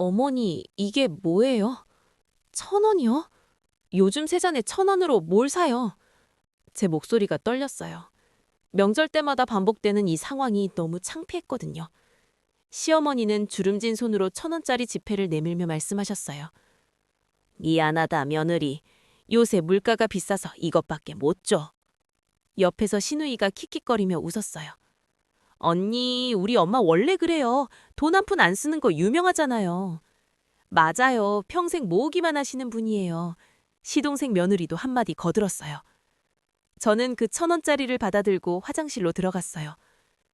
어머니, 이게 뭐예요? 천 원이요? 요즘 세잔에 천 원으로 뭘 사요? 제 목소리가 떨렸어요. 명절 때마다 반복되는 이 상황이 너무 창피했거든요. 시어머니는 주름진 손으로 천 원짜리 지폐를 내밀며 말씀하셨어요. 미안하다, 며느리. 요새 물가가 비싸서 이것밖에 못 줘. 옆에서 신우이가 킥킥거리며 웃었어요. 언니, 우리 엄마 원래 그래요. 돈 한 푼 안 쓰는 거 유명하잖아요. 맞아요. 평생 모으기만 하시는 분이에요. 시동생 며느리도 한마디 거들었어요. 저는 그 천 원짜리를 받아들고 화장실로 들어갔어요.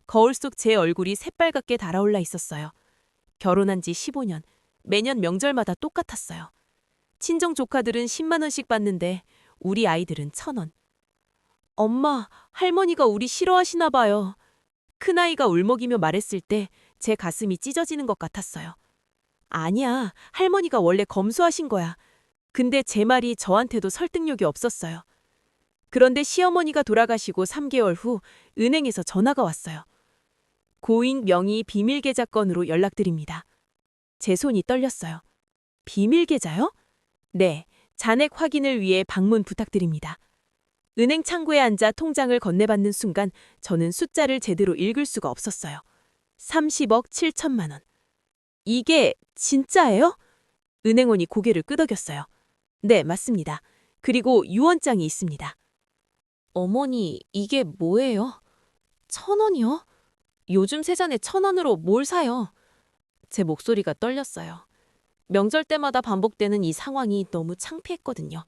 거울 속 제 얼굴이 새빨갛게 달아올라 있었어요. 결혼한 지 15년, 매년 명절마다 똑같았어요. 친정 조카들은 10만 원씩 받는데 우리 아이들은 천 원. 엄마, 할머니가 우리 싫어하시나 봐요. 큰아이가 울먹이며 말했을 때 제 가슴이 찢어지는 것 같았어요. 아니야, 할머니가 원래 검소하신 거야. 근데 제 말이 저한테도 설득력이 없었어요. 그런데 시어머니가 돌아가시고 3개월 후 은행에서 전화가 왔어요. 고인 명의 비밀 계좌 건으로 연락드립니다. 제 손이 떨렸어요. 비밀 계좌요? 네, 잔액 확인을 위해 방문 부탁드립니다. 은행 창구에 앉아 통장을 건네받는 순간 저는 숫자를 제대로 읽을 수가 없었어요. 30억 7천만 원. 이게 진짜예요? 은행원이 고개를 끄덕였어요. 네, 맞습니다. 그리고 유언장이 있습니다. 어머니, 이게 뭐예요? 천 원이요? 요즘 세잔에 천 원으로 뭘 사요? 제 목소리가 떨렸어요. 명절 때마다 반복되는 이 상황이 너무 창피했거든요.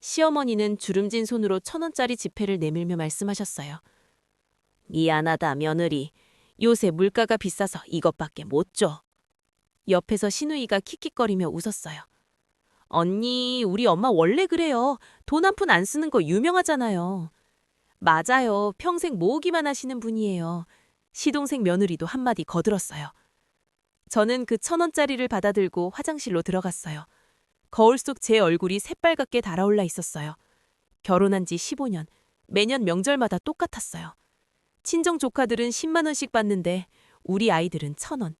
시어머니는 주름진 손으로 천 원짜리 지폐를 내밀며 말씀하셨어요. 미안하다, 며느리. 요새 물가가 비싸서 이것밖에 못 줘. 옆에서 신우이가 킥킥거리며 웃었어요. 언니, 우리 엄마 원래 그래요. 돈 한 푼 안 쓰는 거 유명하잖아요. 맞아요. 평생 모으기만 하시는 분이에요. 시동생 며느리도 한마디 거들었어요. 저는 그 천 원짜리를 받아들고 화장실로 들어갔어요. 거울 속 제 얼굴이 새빨갛게 달아올라 있었어요. 결혼한 지 15년, 매년 명절마다 똑같았어요. 친정 조카들은 10만 원씩 받는데 우리 아이들은 천 원.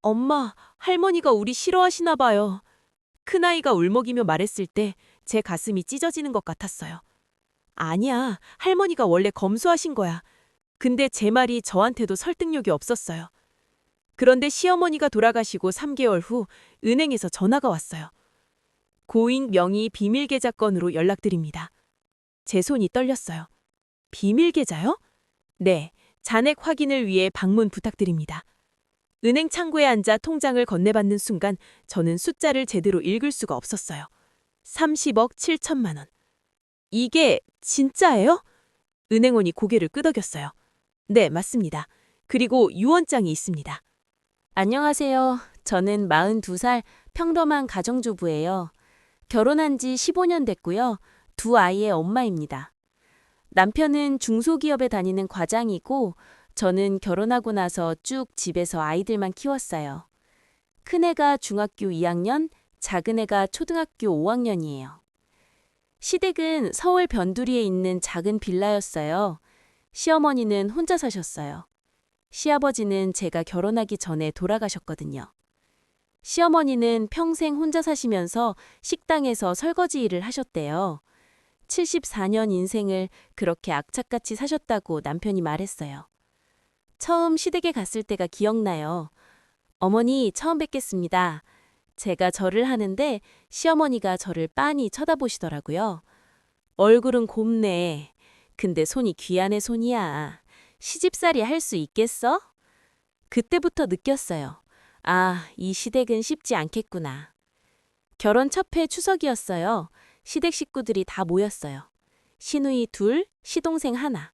엄마, 할머니가 우리 싫어하시나 봐요. 큰아이가 울먹이며 말했을 때 제 가슴이 찢어지는 것 같았어요. 아니야, 할머니가 원래 검소하신 거야. 근데 제 말이 저한테도 설득력이 없었어요. 그런데 시어머니가 돌아가시고 3개월 후 은행에서 전화가 왔어요. 고인 명의 비밀 계좌 건으로 연락드립니다. 제 손이 떨렸어요. 비밀 계좌요? 네, 잔액 확인을 위해 방문 부탁드립니다. 은행 창구에 앉아 통장을 건네받는 순간 저는 숫자를 제대로 읽을 수가 없었어요. 30억 7천만 원. 이게 진짜예요? 은행원이 고개를 끄덕였어요. 네, 맞습니다. 그리고 유언장이 있습니다. 안녕하세요. 저는 42살 평범한 가정주부예요. 결혼한 지 15년 됐고요. 두 아이의 엄마입니다. 남편은 중소기업에 다니는 과장이고 저는 결혼하고 나서 쭉 집에서 아이들만 키웠어요. 큰애가 중학교 2학년, 작은애가 초등학교 5학년이에요. 시댁은 서울 변두리에 있는 작은 빌라였어요. 시어머니는 혼자 사셨어요. 시아버지는 제가 결혼하기 전에 돌아가셨거든요. 시어머니는 평생 혼자 사시면서 식당에서 설거지 일을 하셨대요. 74년 인생을 그렇게 악착같이 사셨다고 남편이 말했어요. 처음 시댁에 갔을 때가 기억나요. 어머니, 처음 뵙겠습니다. 제가 절을 하는데 시어머니가 저를 빤히 쳐다보시더라고요. 얼굴은 곱네. 근데 손이 귀한의 손이야. 시집살이 할 수 있겠어? 그때부터 느꼈어요. 아, 이 시댁은 쉽지 않겠구나. 결혼 첫해 추석이었어요. 시댁 식구들이 다 모였어요. 시누이 둘, 시동생 하나.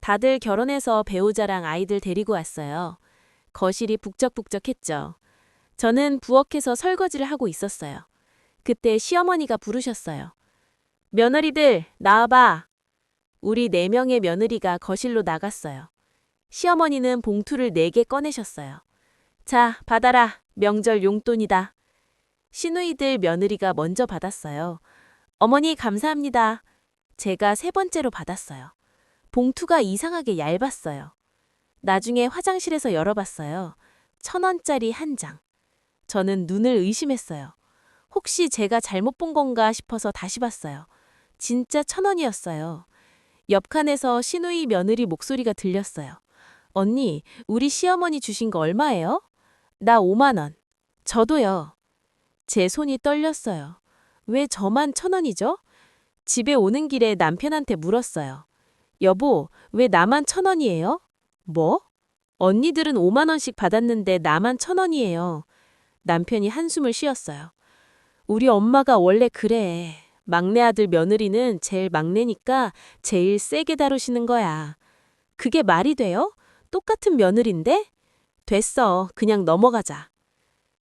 다들 결혼해서 배우자랑 아이들 데리고 왔어요. 거실이 북적북적했죠. 저는 부엌에서 설거지를 하고 있었어요. 그때 시어머니가 부르셨어요. 며느리들, 나와봐. 우리 네 명의 며느리가 거실로 나갔어요. 시어머니는 봉투를 네 개 꺼내셨어요. 자, 받아라. 명절 용돈이다. 시누이들 며느리가 먼저 받았어요. 어머니 감사합니다. 제가 세 번째로 받았어요. 봉투가 이상하게 얇았어요. 나중에 화장실에서 열어봤어요. 천 원짜리 한 장. 저는 눈을 의심했어요. 혹시 제가 잘못 본 건가 싶어서 다시 봤어요. 진짜 천 원이었어요. 옆칸에서 신우이 며느리 목소리가 들렸어요. 언니, 우리 시어머니 주신 거 얼마예요? 나 5만 원. 저도요. 제 손이 떨렸어요. 왜 저만 천 원이죠? 집에 오는 길에 남편한테 물었어요. 여보, 왜 나만 천 원이에요? 뭐? 언니들은 5만 원씩 받았는데 나만 천 원이에요. 남편이 한숨을 쉬었어요. 우리 엄마가 원래 그래. 막내 아들 며느리는 제일 막내니까 제일 세게 다루시는 거야. 그게 말이 돼요? 똑같은 며느리인데? 됐어. 그냥 넘어가자.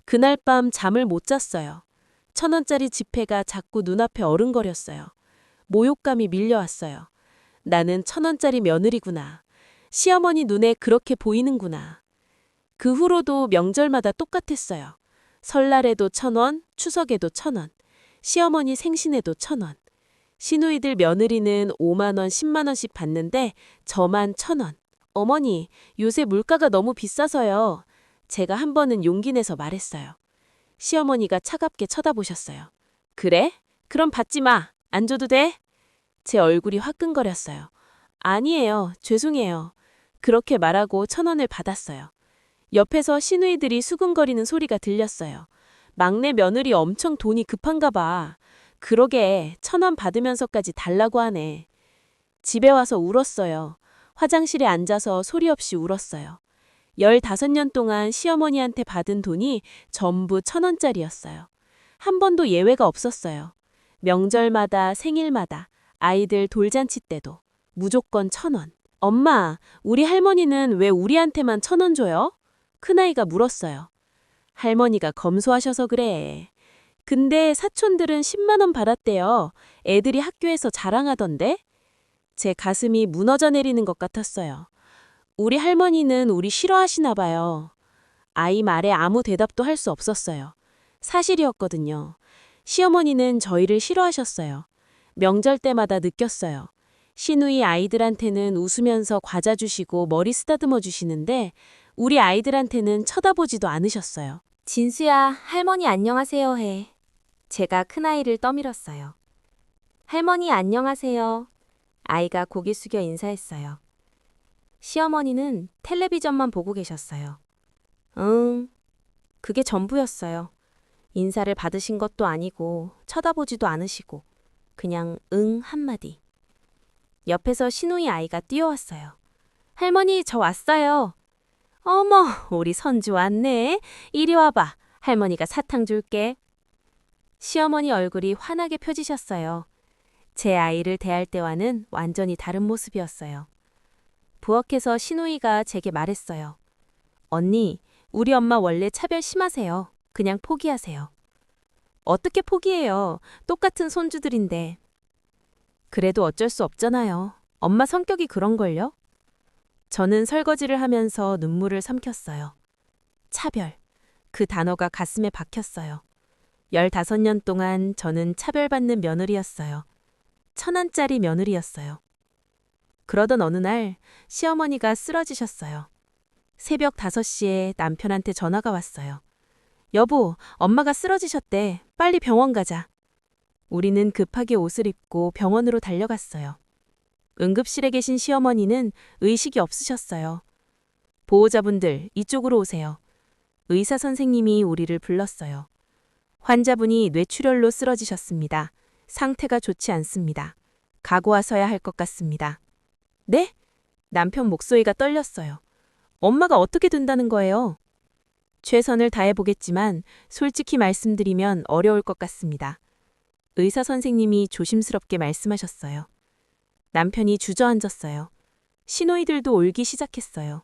그날 밤 잠을 못 잤어요. 천 원짜리 지폐가 자꾸 눈앞에 어른거렸어요. 모욕감이 밀려왔어요. 나는 천 원짜리 며느리구나. 시어머니 눈에 그렇게 보이는구나. 그 후로도 명절마다 똑같았어요. 설날에도 천 원, 추석에도 천 원, 시어머니 생신에도 천 원. 시누이들 며느리는 5만 원, 10만 원씩 받는데 저만 천 원. 어머니, 요새 물가가 너무 비싸서요. 제가 한 번은 용기 내서 말했어요. 시어머니가 차갑게 쳐다보셨어요. 그래? 그럼 받지 마. 안 줘도 돼? 제 얼굴이 화끈거렸어요. 아니에요. 죄송해요. 그렇게 말하고 천 원을 받았어요. 옆에서 시누이들이 수근거리는 소리가 들렸어요. 막내 며느리 엄청 돈이 급한가 봐. 그러게 천 원 받으면서까지 달라고 하네. 집에 와서 울었어요. 화장실에 앉아서 소리 없이 울었어요. 15년 동안 시어머니한테 받은 돈이 전부 천 원짜리였어요. 한 번도 예외가 없었어요. 명절마다 생일마다 아이들 돌잔치 때도 무조건 천 원. 엄마, 우리 할머니는 왜 우리한테만 천 원 줘요? 큰아이가 물었어요. 할머니가 검소하셔서 그래. 근데 사촌들은 10만 원 받았대요. 애들이 학교에서 자랑하던데? 제 가슴이 무너져 내리는 것 같았어요. 우리 할머니는 우리 싫어하시나 봐요. 아이 말에 아무 대답도 할 수 없었어요. 사실이었거든요. 시어머니는 저희를 싫어하셨어요. 명절 때마다 느꼈어요. 시누이 아이들한테는 웃으면서 과자 주시고 머리 쓰다듬어 주시는데 우리 아이들한테는 쳐다보지도 않으셨어요. 진수야, 할머니 안녕하세요 해. 제가 큰아이를 떠밀었어요. 할머니 안녕하세요. 아이가 고개 숙여 인사했어요. 시어머니는 텔레비전만 보고 계셨어요. 응, 그게 전부였어요. 인사를 받으신 것도 아니고 쳐다보지도 않으시고 그냥 응 한마디. 옆에서 신우이 아이가 뛰어왔어요. 할머니 저 왔어요. 어머, 우리 선주 왔네. 이리 와봐. 할머니가 사탕 줄게. 시어머니 얼굴이 환하게 펴지셨어요. 제 아이를 대할 때와는 완전히 다른 모습이었어요. 부엌에서 신우이가 제게 말했어요. 언니, 우리 엄마 원래 차별 심하세요. 그냥 포기하세요. 어떻게 포기해요? 똑같은 손주들인데. 그래도 어쩔 수 없잖아요. 엄마 성격이 그런걸요? 저는 설거지를 하면서 눈물을 삼켰어요. 차별. 그 단어가 가슴에 박혔어요. 15년 동안 저는 차별받는 며느리였어요. 천 원짜리 며느리였어요. 그러던 어느 날 시어머니가 쓰러지셨어요. 새벽 5시에 남편한테 전화가 왔어요. 여보, 엄마가 쓰러지셨대. 빨리 병원 가자. 우리는 급하게 옷을 입고 병원으로 달려갔어요. 응급실에 계신 시어머니는 의식이 없으셨어요. 보호자분들, 이쪽으로 오세요. 의사 선생님이 우리를 불렀어요. 환자분이 뇌출혈로 쓰러지셨습니다. 상태가 좋지 않습니다. 가고하셔야 할 것 같습니다. 네? 남편 목소리가 떨렸어요. 엄마가 어떻게 된다는 거예요? 최선을 다해보겠지만 솔직히 말씀드리면 어려울 것 같습니다. 의사 선생님이 조심스럽게 말씀하셨어요. 남편이 주저앉았어요. 신호이들도 울기 시작했어요.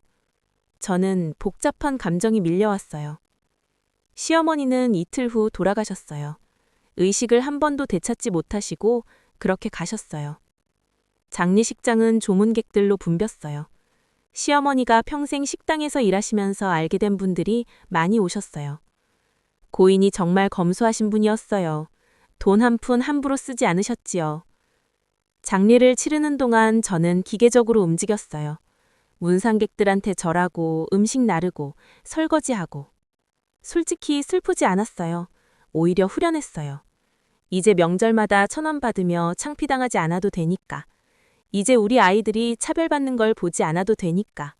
저는 복잡한 감정이 밀려왔어요. 시어머니는 이틀 후 돌아가셨어요. 의식을 한 번도 되찾지 못하시고 그렇게 가셨어요. 장례식장은 조문객들로 붐볐어요. 시어머니가 평생 식당에서 일하시면서 알게 된 분들이 많이 오셨어요. 고인이 정말 검소하신 분이었어요. 돈 한 푼 함부로 쓰지 않으셨지요. 장례를 치르는 동안 저는 기계적으로 움직였어요. 문상객들한테 절하고 음식 나르고 설거지하고 솔직히 슬프지 않았어요. 오히려 후련했어요. 이제 명절마다 천 원 받으며 창피당하지 않아도 되니까. 이제 우리 아이들이 차별받는 걸 보지 않아도 되니까.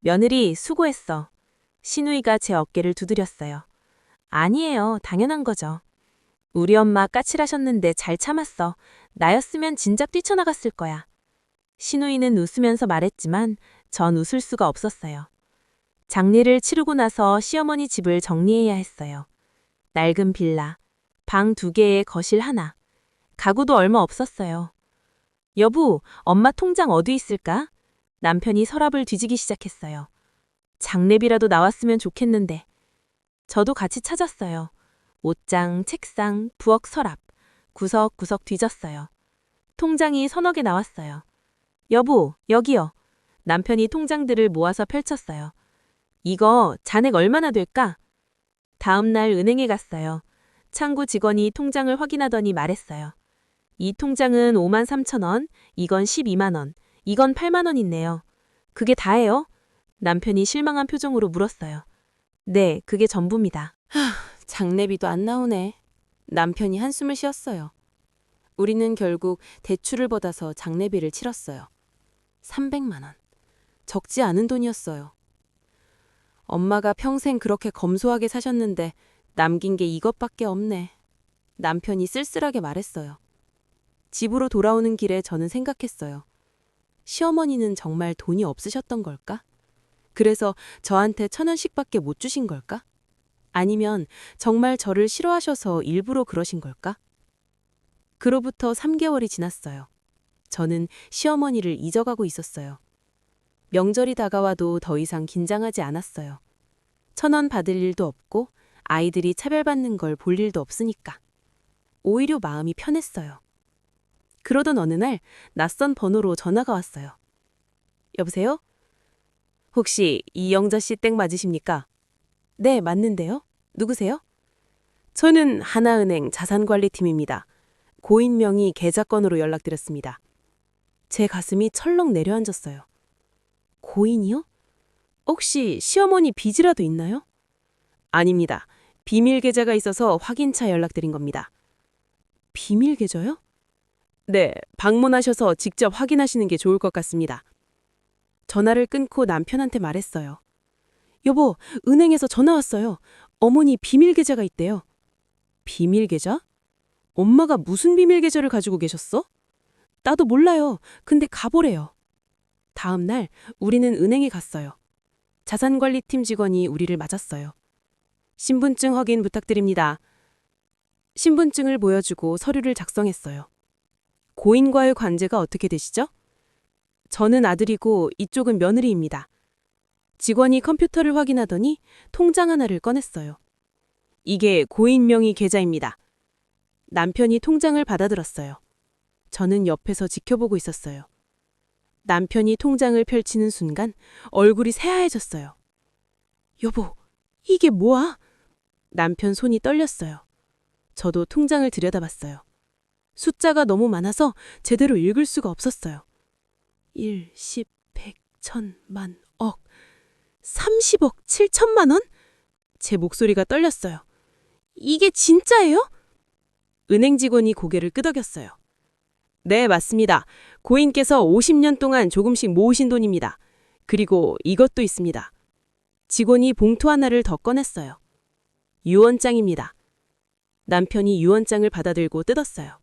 며느리 수고했어. 신우이가 제 어깨를 두드렸어요. 아니에요. 당연한 거죠. 우리 엄마 까칠하셨는데 잘 참았어. 나였으면 진작 뛰쳐나갔을 거야. 신우이는 웃으면서 말했지만 전 웃을 수가 없었어요. 장례를 치르고 나서 시어머니 집을 정리해야 했어요. 낡은 빌라, 방 두 개에 거실 하나. 가구도 얼마 없었어요. 여보, 엄마 통장 어디 있을까? 남편이 서랍을 뒤지기 시작했어요. 장례비라도 나왔으면 좋겠는데. 저도 같이 찾았어요. 옷장, 책상, 부엌 서랍, 구석구석 뒤졌어요. 통장이 서너 개 나왔어요. 여보, 여기요. 남편이 통장들을 모아서 펼쳤어요. 이거 잔액 얼마나 될까? 다음 날 은행에 갔어요. 창구 직원이 통장을 확인하더니 말했어요. 이 통장은 5만 3천 원, 이건 12만 원, 이건 8만 원 있네요. 그게 다예요? 남편이 실망한 표정으로 물었어요. 네, 그게 전부입니다. 장례비도 안 나오네. 남편이 한숨을 쉬었어요. 우리는 결국 대출을 받아서 장례비를 치렀어요. 300만 원. 적지 않은 돈이었어요. 엄마가 평생 그렇게 검소하게 사셨는데 남긴 게 이것밖에 없네. 남편이 쓸쓸하게 말했어요. 집으로 돌아오는 길에 저는 생각했어요. 시어머니는 정말 돈이 없으셨던 걸까? 그래서 저한테 천 원씩밖에 못 주신 걸까? 아니면 정말 저를 싫어하셔서 일부러 그러신 걸까? 그로부터 3개월이 지났어요. 저는 시어머니를 잊어가고 있었어요. 명절이 다가와도 더 이상 긴장하지 않았어요. 천 원 받을 일도 없고 아이들이 차별받는 걸 볼 일도 없으니까. 오히려 마음이 편했어요. 그러던 어느 날 낯선 번호로 전화가 왔어요. 여보세요? 혹시 이영자 씨 땡 맞으십니까? 네, 맞는데요. 누구세요? 저는 하나은행 자산관리팀입니다. 고인 명의 계좌건으로 연락드렸습니다. 제 가슴이 철렁 내려앉았어요. 고인이요? 혹시 시어머니 빚이라도 있나요? 아닙니다. 비밀 계좌가 있어서 확인차 연락드린 겁니다. 비밀 계좌요? 네, 방문하셔서 직접 확인하시는 게 좋을 것 같습니다. 전화를 끊고 남편한테 말했어요. 여보, 은행에서 전화 왔어요. 어머니 비밀 계좌가 있대요. 비밀 계좌? 엄마가 무슨 비밀 계좌를 가지고 계셨어? 나도 몰라요. 근데 가보래요. 다음 날 우리는 은행에 갔어요. 자산관리팀 직원이 우리를 맞았어요. 신분증 확인 부탁드립니다. 신분증을 보여주고 서류를 작성했어요. 고인과의 관계가 어떻게 되시죠? 저는 아들이고 이쪽은 며느리입니다. 직원이 컴퓨터를 확인하더니 통장 하나를 꺼냈어요. 이게 고인 명의 계좌입니다. 남편이 통장을 받아들었어요. 저는 옆에서 지켜보고 있었어요. 남편이 통장을 펼치는 순간 얼굴이 새하얘졌어요. 여보, 이게 뭐야? 남편 손이 떨렸어요. 저도 통장을 들여다봤어요. 숫자가 너무 많아서 제대로 읽을 수가 없었어요. 1, 10, 100, 1000, 만, 억. 30억 7천만 원? 제 목소리가 떨렸어요. 이게 진짜예요? 은행 직원이 고개를 끄덕였어요. 네, 맞습니다. 고인께서 50년 동안 조금씩 모으신 돈입니다. 그리고 이것도 있습니다. 직원이 봉투 하나를 더 꺼냈어요. 유언장입니다. 남편이 유언장을 받아들고 뜯었어요.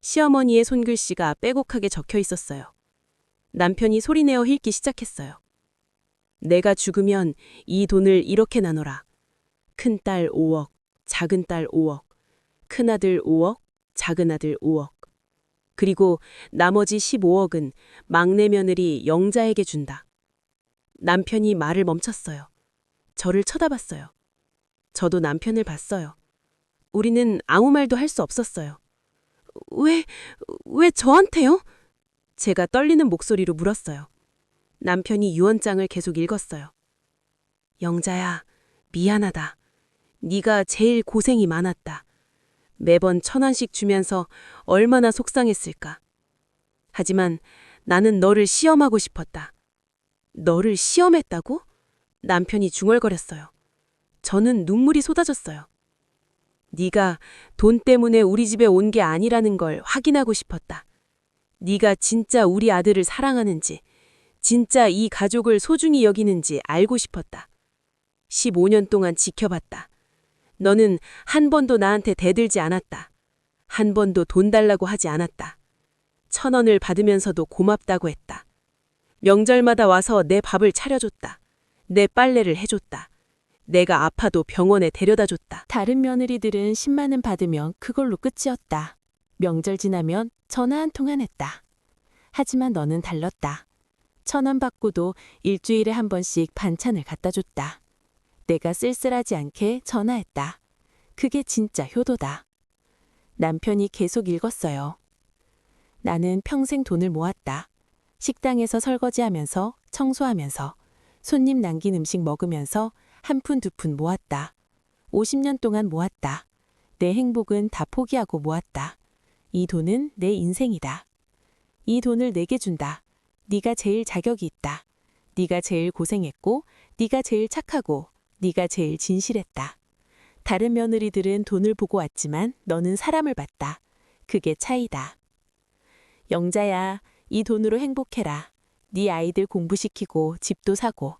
시어머니의 손글씨가 빼곡하게 적혀 있었어요. 남편이 소리내어 읽기 시작했어요. 내가 죽으면 이 돈을 이렇게 나눠라. 큰딸 5억, 작은딸 5억, 큰아들 5억, 작은아들 5억. 그리고 나머지 15억은 막내 며느리 영자에게 준다. 남편이 말을 멈췄어요. 저를 쳐다봤어요. 저도 남편을 봤어요. 우리는 아무 말도 할 수 없었어요. 왜, 왜 저한테요? 제가 떨리는 목소리로 물었어요. 남편이 유언장을 계속 읽었어요. 영자야, 미안하다. 네가 제일 고생이 많았다. 매번 천 원씩 주면서 얼마나 속상했을까. 하지만 나는 너를 시험하고 싶었다. 너를 시험했다고? 남편이 중얼거렸어요. 저는 눈물이 쏟아졌어요. 네가 돈 때문에 우리 집에 온 게 아니라는 걸 확인하고 싶었다. 네가 진짜 우리 아들을 사랑하는지, 진짜 이 가족을 소중히 여기는지 알고 싶었다. 15년 동안 지켜봤다. 너는 한 번도 나한테 대들지 않았다. 한 번도 돈 달라고 하지 않았다. 천 원을 받으면서도 고맙다고 했다. 명절마다 와서 내 밥을 차려줬다. 내 빨래를 해줬다. 내가 아파도 병원에 데려다 줬다. 다른 며느리들은 10만 원 받으면 그걸로 끝이었다. 명절 지나면 전화 한 통 안 했다. 하지만 너는 달랐다. 천 원 받고도 일주일에 한 번씩 반찬을 갖다 줬다. 내가 쓸쓸하지 않게 전화했다. 그게 진짜 효도다. 남편이 계속 읽었어요. 나는 평생 돈을 모았다. 식당에서 설거지하면서 청소하면서 손님 남긴 음식 먹으면서 한 푼 두 푼 모았다. 50년 동안 모았다. 내 행복은 다 포기하고 모았다. 이 돈은 내 인생이다. 이 돈을 내게 준다. 네가 제일 자격이 있다. 네가 제일 고생했고, 네가 제일 착하고, 네가 제일 진실했다. 다른 며느리들은 돈을 보고 왔지만 너는 사람을 봤다. 그게 차이다. 영자야, 이 돈으로 행복해라. 네 아이들 공부시키고 집도 사고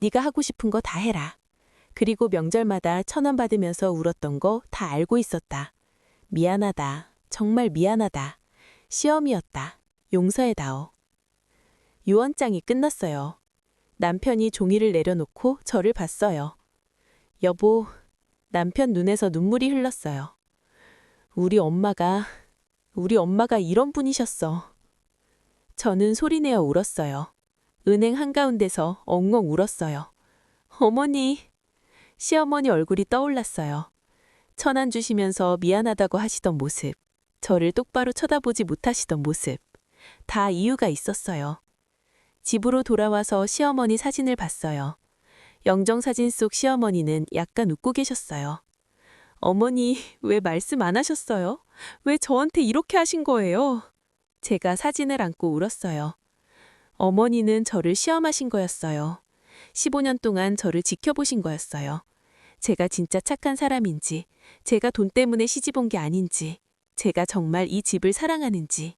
네가 하고 싶은 거 다 해라. 그리고 명절마다 천 원 받으면서 울었던 거 다 알고 있었다. 미안하다. 정말 미안하다. 시험이었다. 용서해다오. 유언장이 끝났어요. 남편이 종이를 내려놓고 저를 봤어요. 여보, 남편 눈에서 눈물이 흘렀어요. 우리 엄마가, 우리 엄마가 이런 분이셨어. 저는 소리내어 울었어요. 은행 한가운데서 엉엉 울었어요. 어머니, 시어머니 얼굴이 떠올랐어요. 천안 주시면서 미안하다고 하시던 모습, 저를 똑바로 쳐다보지 못하시던 모습, 다 이유가 있었어요. 집으로 돌아와서 시어머니 사진을 봤어요. 영정 사진 속 시어머니는 약간 웃고 계셨어요. 어머니, 왜 말씀 안 하셨어요? 왜 저한테 이렇게 하신 거예요? 제가 사진을 안고 울었어요. 어머니는 저를 시험하신 거였어요. 15년 동안 저를 지켜보신 거였어요. 제가 진짜 착한 사람인지, 제가 돈 때문에 시집 온 게 아닌지, 제가 정말 이 집을 사랑하는지.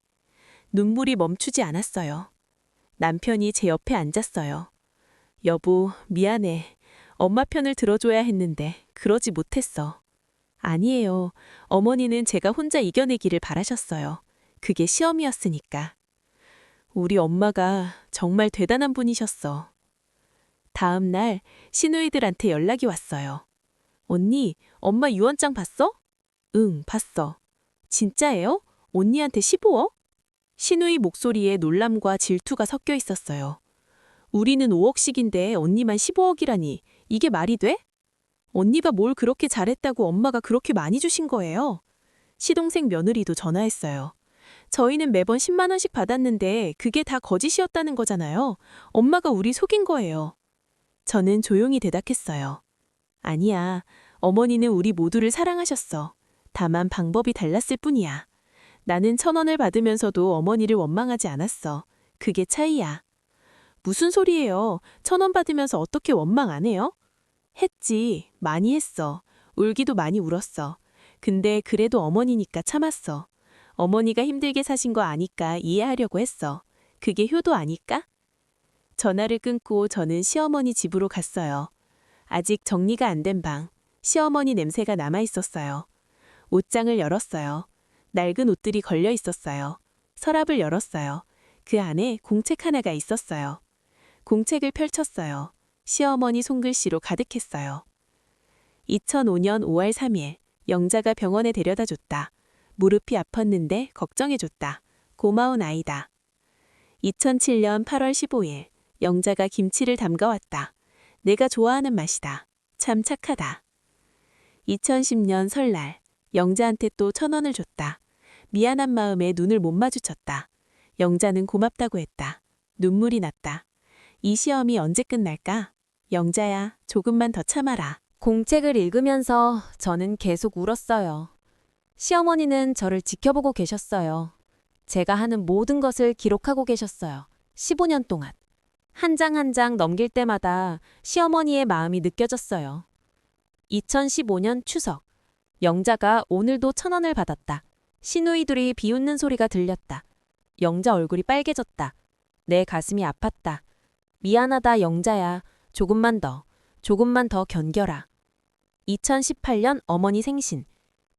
눈물이 멈추지 않았어요. 남편이 제 옆에 앉았어요. 여보, 미안해. 엄마 편을 들어줘야 했는데, 그러지 못했어. 아니에요. 어머니는 제가 혼자 이겨내기를 바라셨어요. 그게 시험이었으니까. 우리 엄마가 정말 대단한 분이셨어. 다음 날 시누이들한테 연락이 왔어요. 언니, 엄마 유언장 봤어? 응, 봤어. 진짜예요? 언니한테 15억? 시누이 목소리에 놀람과 질투가 섞여 있었어요. 우리는 5억씩인데 언니만 15억이라니 이게 말이 돼? 언니가 뭘 그렇게 잘했다고 엄마가 그렇게 많이 주신 거예요? 시동생 며느리도 전화했어요. 저희는 매번 10만 원씩 받았는데 그게 다 거짓이었다는 거잖아요. 엄마가 우리 속인 거예요. 저는 조용히 대답했어요. 아니야. 어머니는 우리 모두를 사랑하셨어. 다만 방법이 달랐을 뿐이야. 나는 천 원을 받으면서도 어머니를 원망하지 않았어. 그게 차이야. 무슨 소리예요? 천 원 받으면서 어떻게 원망 안 해요? 했지. 많이 했어. 울기도 많이 울었어. 근데 그래도 어머니니까 참았어. 어머니가 힘들게 사신 거 아니까 이해하려고 했어. 그게 효도 아닐까? 전화를 끊고 저는 시어머니 집으로 갔어요. 아직 정리가 안 된 방. 시어머니 냄새가 남아 있었어요. 옷장을 열었어요. 낡은 옷들이 걸려 있었어요. 서랍을 열었어요. 그 안에 공책 하나가 있었어요. 공책을 펼쳤어요. 시어머니 손글씨로 가득했어요. 2005년 5월 3일, 영자가 병원에 데려다 줬다. 무릎이 아팠는데 걱정해 줬다. 고마운 아이다. 2007년 8월 15일, 영자가 김치를 담가왔다. 내가 좋아하는 맛이다. 참 착하다. 2010년 설날, 영자한테 또 천 원을 줬다. 미안한 마음에 눈을 못 마주쳤다. 영자는 고맙다고 했다. 눈물이 났다. 이 시험이 언제 끝날까? 영자야, 조금만 더 참아라. 공책을 읽으면서 저는 계속 울었어요. 시어머니는 저를 지켜보고 계셨어요. 제가 하는 모든 것을 기록하고 계셨어요. 15년 동안. 한 장 한 장 넘길 때마다 시어머니의 마음이 느껴졌어요. 2015년 추석. 영자가 오늘도 천 원을 받았다. 시누이들이 비웃는 소리가 들렸다. 영자 얼굴이 빨개졌다. 내 가슴이 아팠다. 미안하다 영자야. 조금만 더, 조금만 더 견뎌라. 2018년 어머니 생신.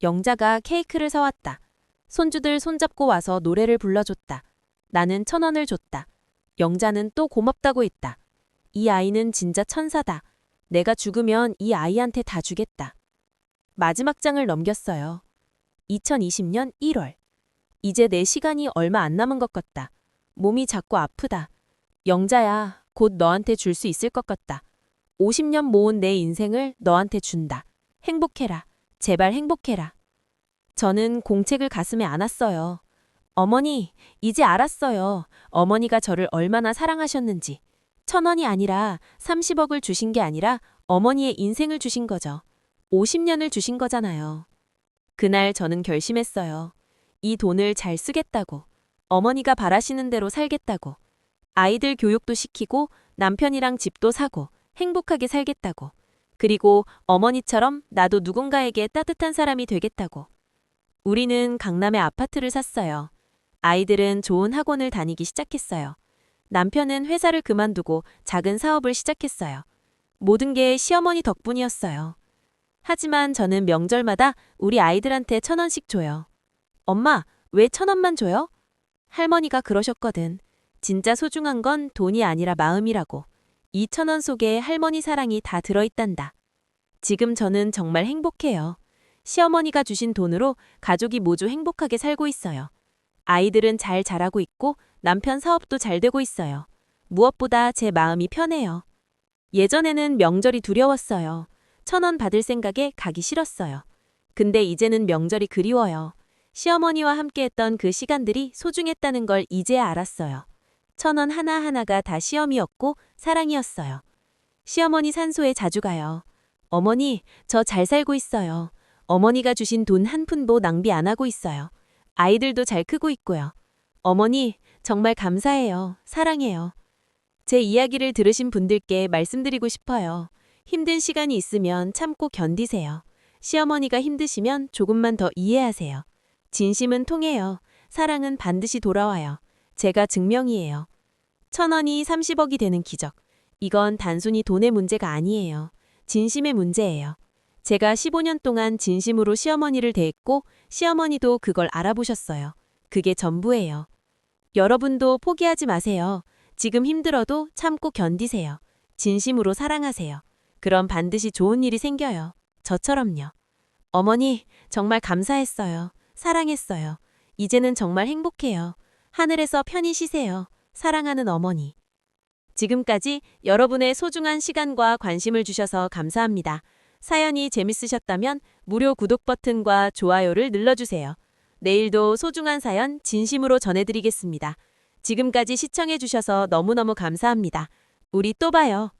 영자가 케이크를 사왔다. 손주들 손잡고 와서 노래를 불러줬다. 나는 천 원을 줬다. 영자는 또 고맙다고 했다. 이 아이는 진짜 천사다. 내가 죽으면 이 아이한테 다 주겠다. 마지막 장을 넘겼어요. 2020년 1월. 이제 내 시간이 얼마 안 남은 것 같다. 몸이 자꾸 아프다. 영자야, 곧 너한테 줄 수 있을 것 같다. 50년 모은 내 인생을 너한테 준다. 행복해라. 제발 행복해라. 저는 공책을 가슴에 안았어요. 어머니, 이제 알았어요. 어머니가 저를 얼마나 사랑하셨는지. 천 원이 아니라 30억을 주신 게 아니라 어머니의 인생을 주신 거죠. 50년을 주신 거잖아요. 그날 저는 결심했어요. 이 돈을 잘 쓰겠다고. 어머니가 바라시는 대로 살겠다고. 아이들 교육도 시키고 남편이랑 집도 사고 행복하게 살겠다고. 그리고 어머니처럼 나도 누군가에게 따뜻한 사람이 되겠다고. 우리는 강남에 아파트를 샀어요. 아이들은 좋은 학원을 다니기 시작했어요. 남편은 회사를 그만두고 작은 사업을 시작했어요. 모든 게 시어머니 덕분이었어요. 하지만 저는 명절마다 우리 아이들한테 천 원씩 줘요. 엄마, 왜 천 원만 줘요? 할머니가 그러셨거든. 진짜 소중한 건 돈이 아니라 마음이라고. 이 천 원 속에 할머니 사랑이 다 들어있단다. 지금 저는 정말 행복해요. 시어머니가 주신 돈으로 가족이 모두 행복하게 살고 있어요. 아이들은 잘 자라고 있고 남편 사업도 잘 되고 있어요. 무엇보다 제 마음이 편해요. 예전에는 명절이 두려웠어요. 천 원 받을 생각에 가기 싫었어요. 근데 이제는 명절이 그리워요. 시어머니와 함께했던 그 시간들이 소중했다는 걸 이제야 알았어요. 천 원 하나하나가 다 시험이었고 사랑이었어요. 시어머니 산소에 자주 가요. 어머니, 저 잘 살고 있어요. 어머니가 주신 돈 한 푼도 낭비 안 하고 있어요. 아이들도 잘 크고 있고요. 어머니, 정말 감사해요. 사랑해요. 제 이야기를 들으신 분들께 말씀드리고 싶어요. 힘든 시간이 있으면 참고 견디세요. 시어머니가 힘드시면 조금만 더 이해하세요. 진심은 통해요. 사랑은 반드시 돌아와요. 제가 증명이에요. 천 원이 30억이 되는 기적. 이건 단순히 돈의 문제가 아니에요. 진심의 문제예요. 제가 15년 동안 진심으로 시어머니를 대했고 시어머니도 그걸 알아보셨어요. 그게 전부예요. 여러분도 포기하지 마세요. 지금 힘들어도 참고 견디세요. 진심으로 사랑하세요. 그럼 반드시 좋은 일이 생겨요. 저처럼요. 어머니, 정말 감사했어요. 사랑했어요. 이제는 정말 행복해요. 하늘에서 편히 쉬세요. 사랑하는 어머니. 지금까지 여러분의 소중한 시간과 관심을 주셔서 감사합니다. 사연이 재밌으셨다면 무료 구독 버튼과 좋아요를 눌러주세요. 내일도 소중한 사연 진심으로 전해드리겠습니다. 지금까지 시청해주셔서 너무너무 감사합니다. 우리 또 봐요.